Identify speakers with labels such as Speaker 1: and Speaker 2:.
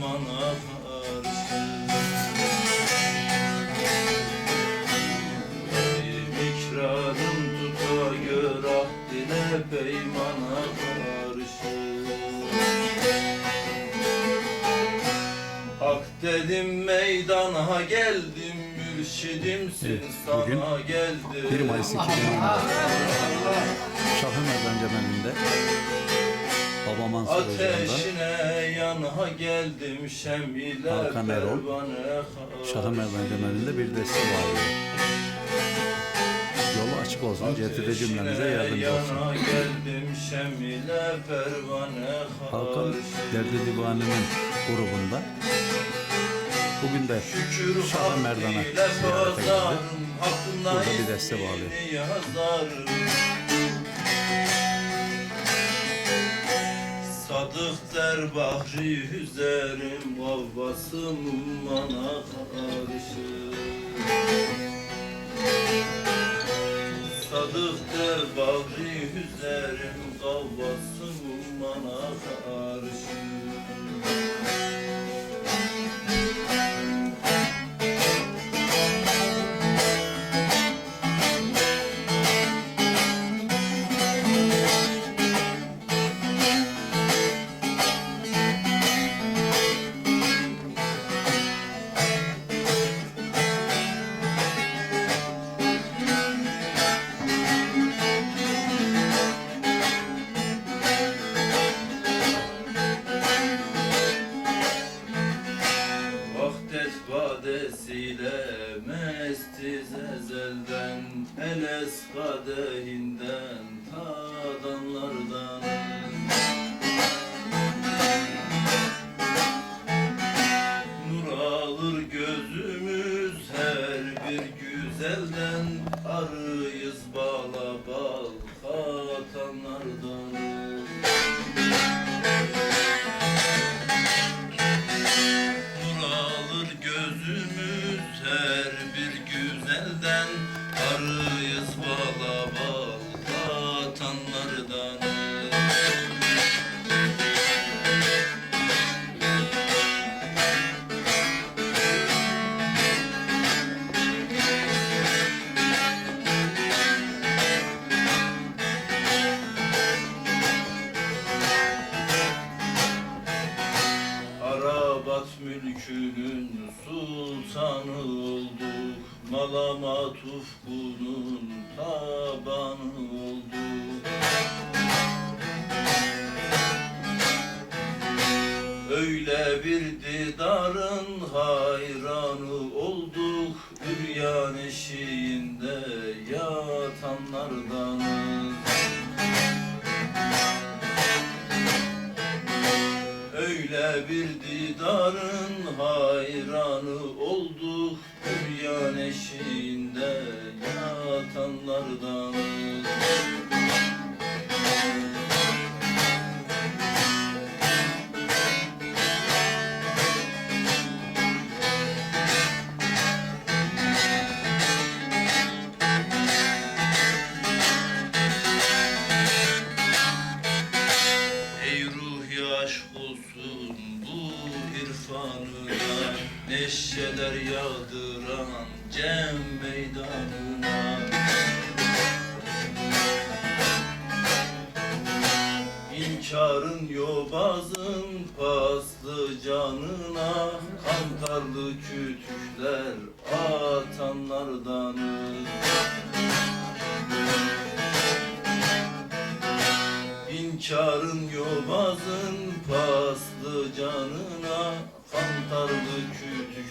Speaker 1: peymana karşı Benim ikrarım tuta gör ahdine peymana karşı Hak dedim meydana geldim mürşidimsin
Speaker 2: Evet,
Speaker 1: sana geldim.
Speaker 2: 1 Mayıs 2014 Şahı Merdan Cemeli'nde Baba Mansur
Speaker 1: Ateşine yana geldim şemiler
Speaker 2: Hakan Erol, Şahı Merdan Cemeli'nde bir deste bağlıyor. Yolu açık olsun, CTD cümlemize yardımcı olsun.
Speaker 1: Geldim şemile pervane
Speaker 2: Hakan Derdi Divani'nin grubunda bugün de Şahı Merdan'a ziyarete
Speaker 1: hakkında
Speaker 2: Burada bir deste bağlıyor.
Speaker 1: Sadık der bahri yüzerim Kavvasım bana karşı. Sadık der bahri yüzerim Kavvasım bana karşı Vahdet vadesiyle mestiz ezelden Eles kadehinden tadanlardan Nur alır gözümüz her bir güzelden Arıyız bala Arıyız mülkünün sultanı olduk. Malamat ufkunun tabanı olduk. Öyle bir didarın hayranı olduk. Üryan eşiğinde yatanlardanız bir didarın hayranı olduk Hüryan eşiğinde bu irfanına Neşeler yağdıran cem meydanına. İnkarın yobazın paslı canına. Kantarlı kütükler atanlardanız İnkarın yobazın paslı canına Kantarlı kütükler